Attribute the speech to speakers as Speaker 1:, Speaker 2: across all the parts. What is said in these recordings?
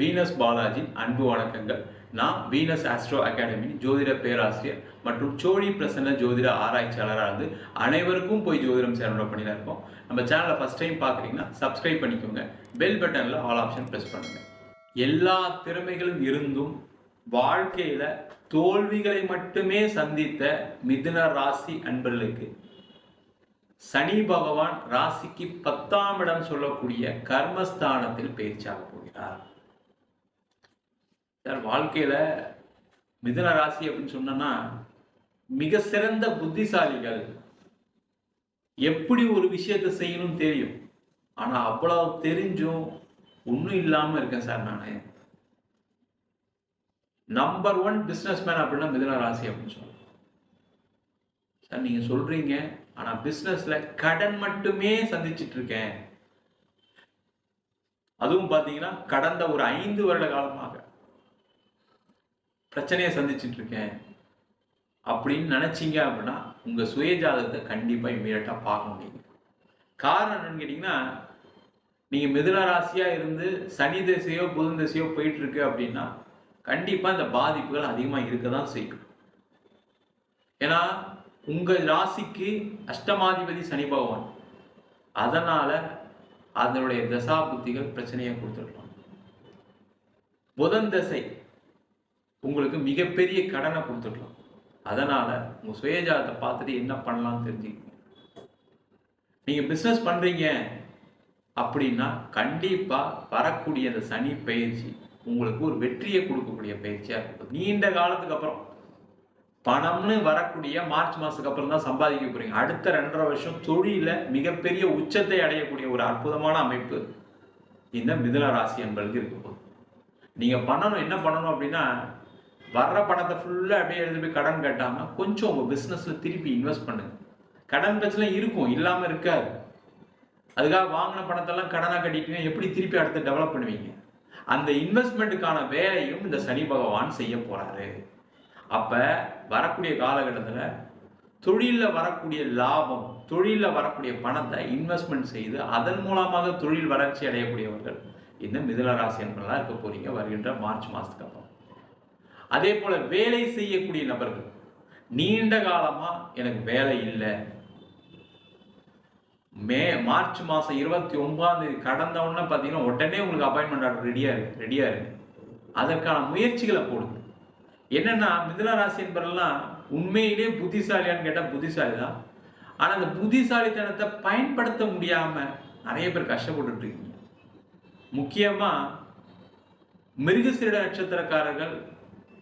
Speaker 1: Venus Balaji அன்பு வணக்கங்கள். நான் வீனஸ் ஆஸ்ட்ரோ அகாடமி ஜோதிட பேராசிரியர் மற்றும் சோழி பிரசன்ன ஜோதிட ஆராய்ச்சியாளராக இருந்து அனைவருக்கும் போய் ஜோதிடம் சேனல் பண்ணியில் இருக்கோம். நம்ம சேனலை ஃபஸ்ட் டைம் பார்க்குறீங்கன்னா சப்ஸ்கிரைப் பண்ணிக்கோங்க. பெல் பட்டனில் ஆல் ஆப்ஷன் ப்ரெஸ் பண்ணுங்கள் எல்லா திறமைகளும் இருந்தும் வாழ்க்கையில் தோல்விகளை மட்டுமே சந்தித்த மிதுன ராசி அன்பர்களுக்கு சனி பகவான் ராசிக்கு பத்தாம் இடம் சொல்லக்கூடிய கர்மஸ்தானத்தில் பயிற்சியாக போகிறார். சார் வாழ்க்கையில் மிதுன ராசி அப்படின்னு சொன்னோன்னா மிக சிறந்த புத்திசாலிகள் எப்படி ஒரு விஷயத்தை செய்யணும்னு தெரியும். ஆனால் அவ்வளோ தெரிஞ்சும் ஒன்றும் இல்லாமல் இருக்கேன் சார் நான். நம்பர் ஒன் பிஸ்னஸ் மேன் அப்படின்னா மிதுன ராசி அப்படின்னு சொல்லுவோம் சார் நீங்கள் சொல்கிறீங்க ஆனால் பிஸ்னஸில் கடன் மட்டுமே சந்திச்சிட்டு இருக்கேன். அதுவும் பார்த்தீங்கன்னா கடந்த ஒரு ஐந்து வருட காலமாக. பிரச்சனையை சந்திச்சுட்டு இருக்கேன் அப்படின்னு நினைச்சீங்க அப்படின்னா உங்கள் சுயஜாதகத்தை கண்டிப்பாக இமீடியட்டா பார்க்க முடியும். காரணம் என்னன்னு கேட்டிங்கன்னா நீங்கள் மிதுன ராசியாக இருந்து சனி திசையோ புதன் திசையோ போயிட்டுருக்கு அப்படின்னா கண்டிப்பாக இந்த பாதிப்புகள் அதிகமாக இருக்க தான் செய்யும். ஏன்னா உங்கள் ராசிக்கு அஷ்டமாதிபதி சனி பகவான். அதனால் அதனுடைய தசா புத்திகள் பிரச்சனையை கொடுத்துருக்கலாம். புதன் தசை உங்களுக்கு மிகப்பெரிய கடனை கொடுத்துடலாம். அதனால உங்கள் சுயஜாதத்தை பார்த்துட்டு என்ன பண்ணலாம்னு தெரிஞ்சுக்கணும் நீங்கள் பிஸ்னஸ் பண்ணுறீங்க அப்படின்னா கண்டிப்பாக வரக்கூடிய அந்த சனி பயிற்சி உங்களுக்கு ஒரு வெற்றியை கொடுக்கக்கூடிய பயிற்சியாக இருக்கும். நீண்ட காலத்துக்கு அப்புறம். பணம்னு வரக்கூடிய மார்ச் மாதத்துக்கு அப்புறம் தான் சம்பாதிக்க போகிறீங்க அடுத்த ரெண்டரை வருஷம் தொழிலில் மிகப்பெரிய உச்சத்தை அடையக்கூடிய ஒரு அற்புதமான அமைப்பு இந்த மிதுன ராசி என்பதுக்கு இருக்க போகுது. நீங்கள் பண்ணணும் என்ன பண்ணணும் அப்படின்னா வர்ற பணத்தை ஃபுல்லாக அப்படியே எழுதி போய் கடன் கட்டாமல் கொஞ்சம் உங்கள் பிஸ்னஸில் திருப்பி இன்வெஸ்ட் பண்ணுங்க. கடன் பிரச்சனை இருக்கும் இல்லாமல் இருக்காது. அதுக்காக வாங்கின பணத்தெல்லாம் கடனாக கட்டிட்டீங்க எப்படி திருப்பி அடுத்து டெவலப் பண்ணுவீங்க? அந்த இன்வெஸ்ட்மெண்ட்டுக்கான வேலையும் இந்த சனி பகவான் செய்ய போகிறாரு அப்போ வரக்கூடிய காலகட்டத்தில் தொழிலில் வரக்கூடிய லாபம் தொழிலில் வரக்கூடிய பணத்தை இன்வெஸ்ட்மெண்ட் செய்து அதன் மூலமாக தொழில் வளர்ச்சி அடையக்கூடியவர்கள் இந்த மிதுன ராசி என்பதெல்லாம் இருக்க போகிறீங்க வருகின்ற மார்ச் மாதத்துக்கு அப்புறம். அதே போல வேலை செய்யக்கூடிய நபர்கள். நீண்ட காலமா எனக்கு வேலை இல்லை. மே மார்ச் மாதம் இருபத்தி ஒன்பதாம் தேதி கடந்த உடனே பார்த்தீங்கன்னா உடனே உங்களுக்கு அப்பாயின்மெண்ட் ஆர்டர் ரெடியா இருக்கு ரெடியா இருக்கு. அதற்கான முயற்சிகளை போடுங்க. என்னன்னா மிதுன ராசி என்பதெல்லாம் உண்மையிலே புத்திசாலியான்னு கேட்டால் புத்திசாலி தான் ஆனால் அந்த புத்திசாலித்தனத்தை பயன்படுத்த முடியாம நிறைய பேர் கஷ்டப்பட்டுட்டு இருக்கீங்க. மிருகசீட நட்சத்திரக்காரர்கள்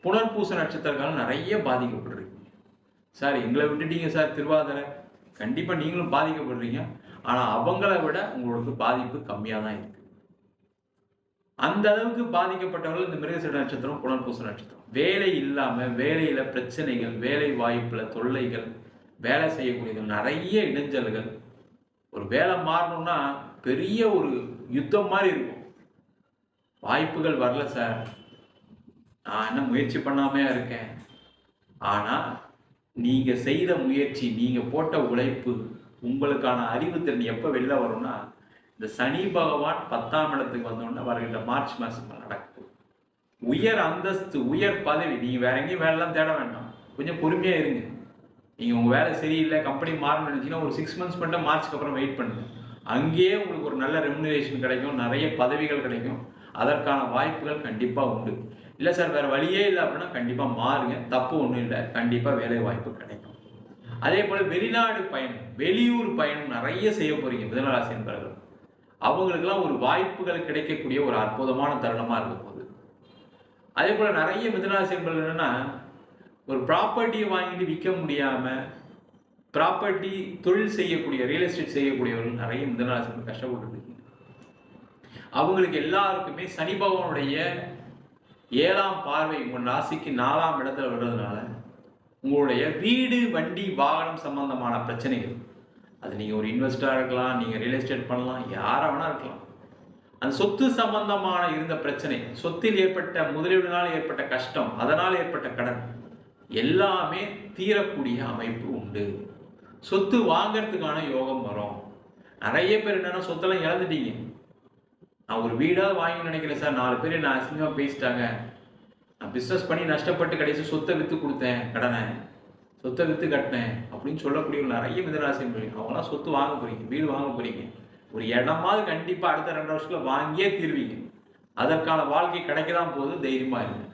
Speaker 1: புனர்பூச நட்சத்திரக்காரர்கள் நிறைய பாதிக்கப்பட்டிருக்கீங்க. சார் எங்களை விட்டுட்டீங்க சார் திருவாதிரை. கண்டிப்பாக நீங்களும் பாதிக்கப்படுறீங்க. ஆனால் அவங்கள விட உங்களுக்கு பாதிப்பு கம்மியாக தான் இருக்கு. அந்த அளவுக்கு பாதிக்கப்பட்டவர்கள் இந்த மிருகசீட நட்சத்திரம் புனர்பூச நட்சத்திரம். வேலை இல்லாமல் வேலையில் பிரச்சனைகள் வேலை வாய்ப்பில் தொல்லைகள் வேலை செய்யக்கூடியது நிறைய இடைஞ்சல்கள். ஒரு வேலை மாறணும்னா பெரிய ஒரு யுத்தம் மாதிரி இருக்கும். வாய்ப்புகள் வரல சார். நான் என்ன முயற்சி பண்ணாமையா இருக்கேன்? ஆனால் நீங்கள் செய்த முயற்சி நீங்கள் போட்ட உழைப்பு உங்களுக்கான அறிவுத்திறன் எப்போ வெளில வரும்னா இந்த சனி பகவான் பத்தாம் இடத்துக்கு வந்தோடனே வருகின்ற மார்ச் மாதம் நடக்கும். உயர் அந்தஸ்து உயர் பதவி நீங்கள் வேற எங்கேயும் வேலைலாம் தேட வேண்டாம். கொஞ்சம் பொறுமையாக இருங்க. நீங்கள் உங்கள் வேலை சரியில்லை கம்பெனி மாறணும்னு நினச்சிங்கன்னா ஒரு சிக்ஸ் மந்த்ஸ் மட்டும் மார்ச்க்கு அப்புறம் வெயிட் பண்ணுங்க. அங்கேயே உங்களுக்கு ஒரு நல்ல ரெமுனரேஷன் கிடைக்கும் நிறைய பதவிகள் கிடைக்கும். அதற்கான வாய்ப்புகள் கண்டிப்பாக உண்டு. இல்லை சார் வேறு வழியே இல்லை அப்படின்னா கண்டிப்பாக மாறுங்க. தப்பு ஒன்றும் இல்லை. கண்டிப்பாக வேலை வாய்ப்பு கிடைக்கும். அதே போல் வெளிநாடு பயணம் வெளியூர் பயணம் நிறைய செய்ய போகிறீங்க மிதனராசி என்பவர்கள். அவங்களுக்கெல்லாம் ஒரு வாய்ப்புகள் கிடைக்கக்கூடிய ஒரு அற்புதமான தருணமாக இருக்க போகுது. அதே போல் நிறைய மிதனராசி என்பவர்கள் என்னென்னா ஒரு ப்ராப்பர்ட்டியை வாங்கிட்டு விற்க முடியாமல் ப்ராப்பர்ட்டி தொழில் செய்யக்கூடிய ரியல் எஸ்டேட் செய்யக்கூடியவர்கள் நிறைய மிதனராசி கஷ்டப்பட்டு இருக்கீங்க. அவங்களுக்கு எல்லாருக்குமே சனி பகவானுடைய ஏழாம் பார்வை உங்கள் ராசிக்கு நாலாம் இடத்துல வர்றதுனால உங்களுடைய வீடு வண்டி வாகனம் சம்பந்தமான பிரச்சனைகள். அது நீங்கள் ஒரு இன்வெஸ்டராக இருக்கலாம் நீங்கள் ரியல் எஸ்டேட் பண்ணலாம் யாராக வேணா இருக்கலாம். அந்த சொத்து சம்பந்தமான இருந்த பிரச்சனை சொத்தில் ஏற்பட்ட முதலீடுனால் ஏற்பட்ட கஷ்டம் அதனால் ஏற்பட்ட கடன் எல்லாமே தீரக்கூடிய அமைப்பு உண்டு. சொத்து வாங்கிறதுக்கான யோகம் வரும். நிறைய பேர் என்னென்னா சொத்தெல்லாம் இழந்துட்டீங்க. நான் ஒரு வீடாவது வாங்கி நினைக்கிறேன் சார். நாலு பேர் என்ன அசிங்கமாக பேசிட்டாங்க. நான் பிஸ்னஸ் பண்ணி நஷ்டப்பட்டு கடைசி சொத்தை விற்று கொடுத்தேன் கடனை. சொத்தை விற்று கட்டினேன் அப்படின்னு சொல்லக்கூடிய நிறைய மிதராசி அவங்களாம் சொத்து வாங்க போறீங்க வீடு வாங்க போறீங்க. ஒரு இடமாவது கண்டிப்பாக அடுத்த ரெண்டு வருஷத்தில் வாங்கியே தீர்வீங்க. அதற்கான வாழ்க்கை கிடைக்க தான் போது தைரியமாக இருங்க.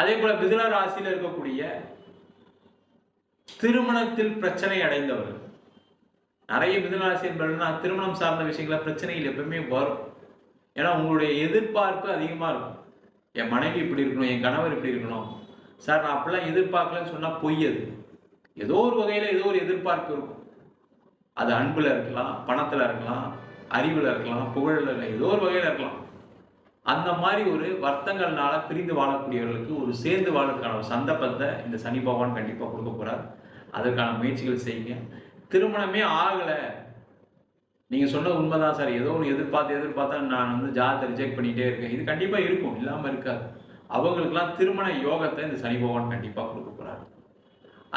Speaker 1: அதே போல் மிதுன ராசியில் இருக்கக்கூடிய திருமணத்தில் பிரச்சனை அடைந்தவர்கள். நிறைய மிதுனராசி என்பதுனா திருமணம் சார்ந்த விஷயங்கள பிரச்சனைகள் எப்பவுமே வரும். ஏன்னா உங்களுடைய எதிர்பார்ப்பு அதிகமாக இருக்கும். என் மனைவி இப்படி இருக்கணும் என் கணவர் இப்படி இருக்கணும். சார் நான் அப்படிலாம் எதிர்பார்க்கலன்னு சொன்னால் பொய் அது. ஏதோ ஒரு வகையில் ஏதோ ஒரு எதிர்பார்ப்பு இருக்கும். அது அன்பில் இருக்கலாம் பணத்தில் இருக்கலாம் அறிவில் இருக்கலாம் புகழில் இருக்கலாம் ஏதோ ஒரு வகையில் இருக்கலாம். அந்த மாதிரி ஒரு வர்த்தங்கள்னால பிரிந்து வாழக்கூடியவர்களுக்கு ஒரு சேர்ந்து வாழறதுக்கான ஒரு சந்தர்ப்பத்தை இந்த சனி பகவான் கண்டிப்பாக கொடுக்க போகிறார் அதற்கான முயற்சிகள் செய்யுங்க. திருமணமே ஆகலை. நீங்கள் சொன்னது உண்மைதான் சார். ஏதோ ஒன்று எதிர்பார்த்து எதிர்பார்த்தா நான் வந்து ஜாதத்தை ரிஜெக்ட் பண்ணிகிட்டே இருக்கேன். இது கண்டிப்பாக இருக்கும். இல்லாமல் இருக்காது. அவங்களுக்கெல்லாம் திருமண யோகத்தை இந்த சனி பகவான் கண்டிப்பாக கொடுக்க போகிறாரு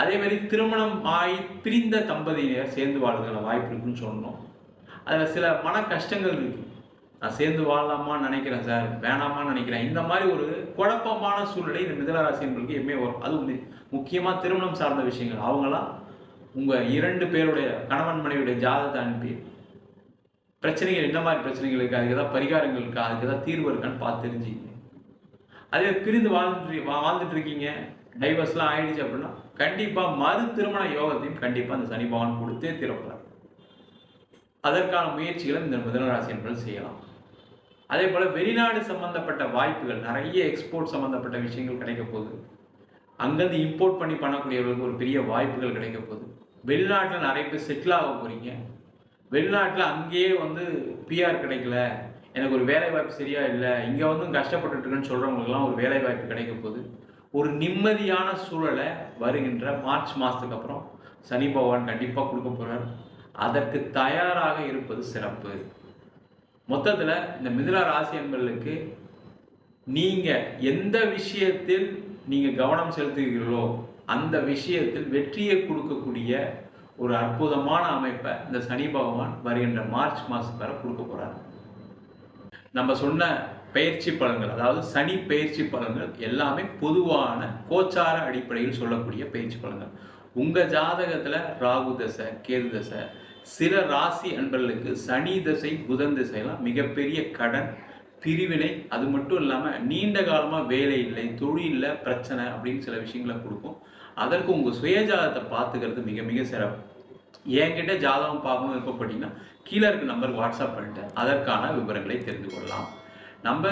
Speaker 1: அதே மாதிரி திருமணம் ஆகி பிரிந்த தம்பதியினர் சேர்ந்து வாழ்றதுக்கான வாய்ப்பு இருக்குன்னு சொன்னோம். அதில் சில மன கஷ்டங்கள் இருக்குது நான் சேர்ந்து வாழலாமான்னு நினைக்கிறேன் சார். வேணாமான்னு நினைக்கிறேன். இந்த மாதிரி ஒரு குழப்பமான சூழ்நிலை இந்த மிதனராசினர்களுக்கு எப்பவுமே வரும். அது முக்கியமாக திருமணம் சார்ந்த விஷயங்கள். அவங்களாம் உங்கள் இரண்டு பேருடைய கணவன் மனைவியுடைய ஜாதத்தை அனுப்பி பிரச்சனைகள் என்ன மாதிரி பிரச்சனைகள் இருக்கா? அதுக்கு ஏதாவது பரிகாரங்கள் இருக்கா? அதுக்கு ஏதாவது தீர்வு இருக்கான்னு பார்த்து தெரிஞ்சுங்க அதே பிரிந்து வாழ்ந்துட்டு வாழ்ந்துட்டு இருக்கீங்க. டைவர்ஸ்லாம் ஆயிடுச்சு அப்படின்னா கண்டிப்பாக மறு திருமண யோகத்தையும் கண்டிப்பாக அந்த சனி பகவான் கொடுத்தே திறப்பார் அதற்கான முயற்சிகளும் இந்த மிதனராசி என்பது செய்யலாம். அதே போல் வெளிநாடு சம்பந்தப்பட்ட வாய்ப்புகள் நிறைய எக்ஸ்போர்ட் சம்பந்தப்பட்ட விஷயங்கள் கிடைக்க போகுது. அங்கேருந்து இம்போர்ட் பண்ணி பண்ணக்கூடியவர்களுக்கு ஒரு பெரிய வாய்ப்புகள் கிடைக்க போகுது. வெளிநாட்டில் நிறைய பேர் செட்டில் ஆக போகிறீங்க வெளிநாட்டில் அங்கேயே வந்து பிஆர் கிடைக்கல. எனக்கு ஒரு வேலை வாய்ப்பு சரியா இல்லை. இங்கே வந்து கஷ்டப்பட்டுட்டு இருக்கேன்னு சொல்கிறவங்களுக்குலாம் ஒரு வேலை வாய்ப்பு கிடைக்க போகுது. ஒரு நிம்மதியான சூழலை வருகின்ற மார்ச் மாதத்துக்கு அப்புறம் சனி பகவான் கண்டிப்பாக கொடுக்க போகிறார் அதற்கு தயாராக இருப்பது சிறப்பு. மொத்தத்தில் இந்த மிதுன ராசி என்பர்களுக்கு நீங்கள் எந்த விஷயத்தில் நீங்கள் கவனம் செலுத்துகிறீர்களோ அந்த விஷயத்தில் வெற்றியை கொடுக்கக்கூடிய ஒரு அற்புதமான அமைப்பை இந்த சனி பகவான் வருகின்ற மார்ச் மாதம் வரை கொடுக்க போகிறார் நம்ம சொன்ன பயிற்சி பலன்கள் அதாவது சனி பயிற்சி பலன்கள் எல்லாமே பொதுவான கோச்சார அடிப்படையில் சொல்லக்கூடிய பயிற்சி பலன்கள். உங்கள் ஜாதகத்தில் ராகு தசை கேது தசை சில ராசி அன்பர்களுக்கு சனி தசை புதன் திசைலாம் மிகப்பெரிய கடன் பிரிவினை. அது மட்டும் இல்லாமல் நீண்ட காலமாக வேலை இல்லை தொழிலில் பிரச்சனை அப்படின்னு சில விஷயங்களை கொடுக்கும். அதற்கு உங்கள் சுயஜாதத்தை பார்த்துக்கிறது மிக மிக சிறப்பு. என்கிட்ட ஜாதகம் பார்க்கணும் விருப்பப்பட்டீங்கன்னா கீழே இருக்க நம்பர் வாட்ஸ்அப் பண்ணிட்டு அதற்கான விவரங்களை தெரிந்து கொள்ளலாம். நம்ம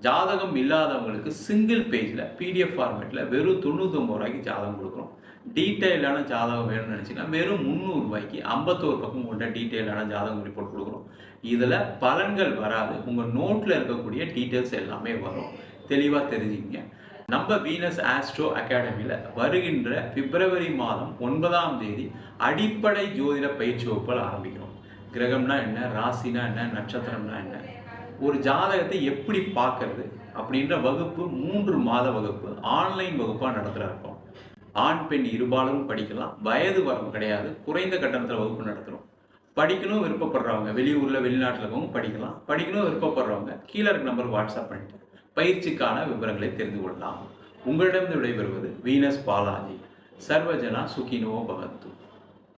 Speaker 1: ஜாதகம் இல்லாதவங்களுக்கு சிங்கிள் பேஜில் பிடிஎஃப் ஃபார்மேட்டில் வெறும் தொண்ணூத்தொம்பது ரூபாய்க்கு ஜாதகம் கொடுக்குறோம் டீட்டெயிலான ஜாதகம் வேணும்னு நினச்சிங்கன்னா வெறும் முந்நூறுரூபாய்க்கு ஐம்பத்தோரு பக்கம் கொண்ட டீட்டெயிலான ஜாதகம் ரிப்போர்ட் கொடுக்குறோம் இதில் பலன்கள் வராது. உங்கள் நோட்டில் இருக்கக்கூடிய டீட்டெயில்ஸ் எல்லாமே வரும். தெளிவாக தெரிஞ்சுக்கிங்க. நம்ம வீனஸ் ஆஸ்ட்ரோ அகாடமியில் வருகின்ற பிப்ரவரி மாதம் ஒன்பதாம் தேதி அடிப்படை ஜோதிட பயிற்சி வகுப்புகள் ஆரம்பிக்கிறோம். கிரகம்னா என்ன? ராசினா என்ன? நட்சத்திரம்னா என்ன? ஒரு ஜாதகத்தை எப்படி பார்க்கறது அப்படின்ற வகுப்பு மூன்று மாத வகுப்பு ஆன்லைன் வகுப்பாக நடத்துகிற இருக்கோம். ஆண் பெண் இருபாலரும் படிக்கலாம். வயது வரம்பு கிடையாது. குறைந்த கட்டணத்தில் வகுப்பு நடத்துகிறோம் படிக்கணும் விருப்பப்படுறவங்க வெளியூரில் வெளிநாட்டில் இருக்கவங்க படிக்கலாம். படிக்கணும் விருப்பப்படுறவங்க கீழே இருக்க நம்பர் வாட்ஸ்அப் பண்ணிட்டு பயிற்சிக்கான விவரங்களை தெரிந்து கொள்ளலாம். உங்களிடம் விடைபெறுவது வீனஸ் பாலாஜி. சர்வஜனா சுகினோ பகத்து.